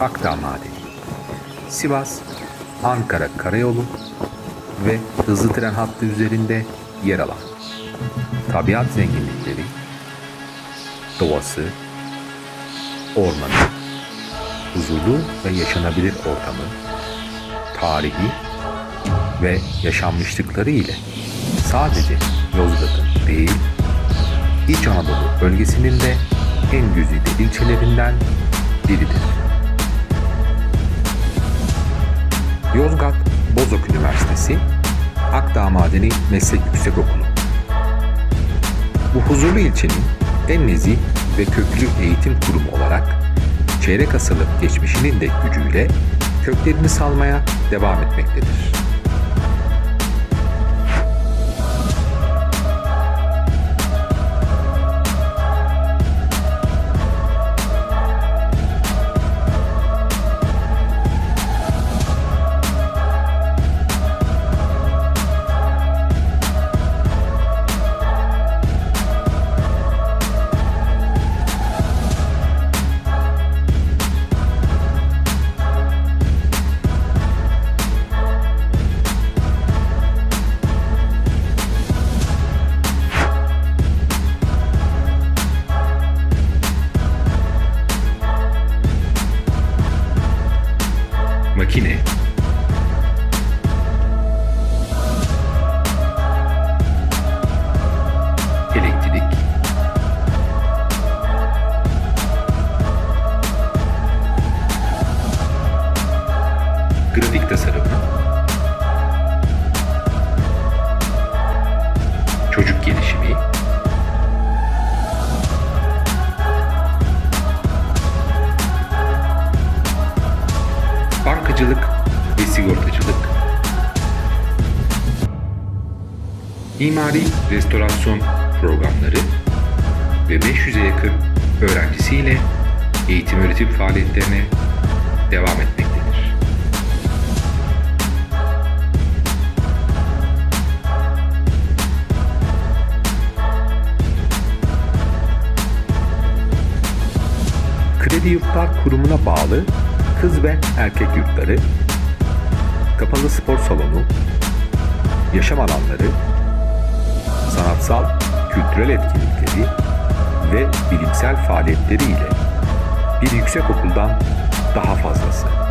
Akdağ Madeni. Sivas, Ankara Karayolu ve hızlı tren hattı üzerinde yer alan tabiat zenginlikleri, doğası, ormanı, huzurlu ve yaşanabilir ortamı, tarihi ve yaşanmışlıkları ile sadece Yozgat'ın değil, İç Anadolu bölgesinin de en güzide ilçelerinden biridir. Yozgat Bozok Üniversitesi Akdağ Madeni Meslek Yüksekokulu. Bu huzurlu ilçenin en nezih ve köklü eğitim kurumu olarak çeyrek asırlık geçmişinin de gücüyle köklerini salmaya devam etmektedir. Makine. Elektrik. Grafik tasarımı bankacılık ve sigortacılık, mimari restorasyon programları ve 500'e yakın öğrencisiyle eğitim öğretim faaliyetlerine devam etmektedir. Kredi Yurtlar Kurumu'na bağlı kız ve erkek yurtları, kapalı spor salonu, yaşam alanları, sanatsal, kültürel etkinlikleri ve bilimsel faaliyetleriyle bir yüksekokuldan daha fazlası.